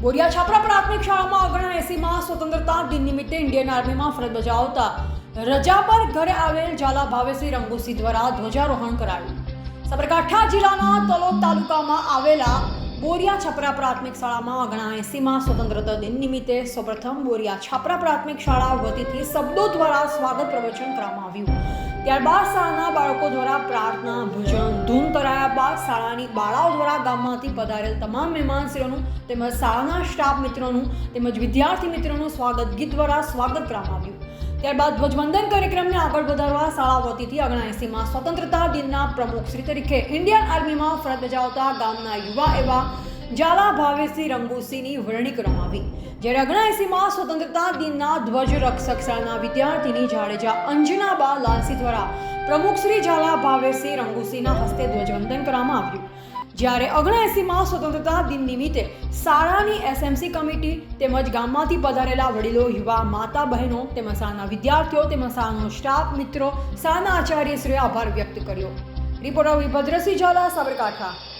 બોરિયા છાપરા પ્રાથમિક શાળામાં ઓગણ એસીમાં સ્વતંત્રતા દિન નિમિત્તે ઇન્ડિયન આર્મીમાં ફરજ બજાવતા રજા પર ઘરે આવેલ ઝાલા ભાવેસિંહ રંગુસી દ્વારા ધ્વજારોહણ કરાયું. સાબરકાંઠા જિલ્લાના તલોદ તાલુકામાં આવેલા બોરિયા છપરા પ્રાથમિક શાળામાં અગણા એસીમાં સ્વતંત્રતા દિન નિમિત્તે સૌપ્રથમ બોરિયા છાપરા પ્રાથમિક શાળા વતીથી શબ્દો દ્વારા સ્વાગત પ્રવચન કરવામાં આવ્યું. ત્યારબાદ શાળાના બાળકો દ્વારા પ્રાર્થના ભજન શાળાની બાળાઓ દ્વારા ગામમાંથી પધારેલ તમામ મહેમાનશ્રીઓનું તેમજ શાળાના સ્ટાફ મિત્રોનું તેમજ વિદ્યાર્થી મિત્રોનું સ્વાગત ગીત દ્વારા સ્વાગત કરવામાં આવ્યું. ત્યારબાદ ધ્વજવંદન કાર્યક્રમને આગળ વધારવા શાળા વતીથી અગણાએસીમાં સ્વતંત્રતા દિનના પ્રમુખશ્રી તરીકે ઇન્ડિયન આર્મીમાં ફરજ બજાવતા ગામના યુવા એવા ઝાલા ભાવેશી રંગુસીની વરણી કરવામાં આવી જ્યારે અગણાએસીમાં સ્વતંત્રતા દિનના ધ્વજ રક્ષક શાળાના વિદ્યાર્થીની જાડેજા અંજનાબા લાલસી દ્વારા પ્રમુખ શ્રી ઝાલા ભાવેશી રંગુસીના હસ્તે ધ્વજવંદન કરવામાં આવ્યું. જ્યારે અગણાએસીમાં સ્વતંત્રતા દિન નિમિત્તે શાળાની એસએમસી કમિટી તેમજ ગામમાંથી પધારેલા વડીલો, યુવા, માતા બહેનો તેમજ શાળાના વિદ્યાર્થીઓ તેમજ શાળાનો સ્ટાફ મિત્રો, શાળાના આચાર્યશ્રીએ આભાર વ્યક્ત કર્યો. રિપોર્ટર વિભદ્રસિંહ ઝાલા, સાબરકાંઠા.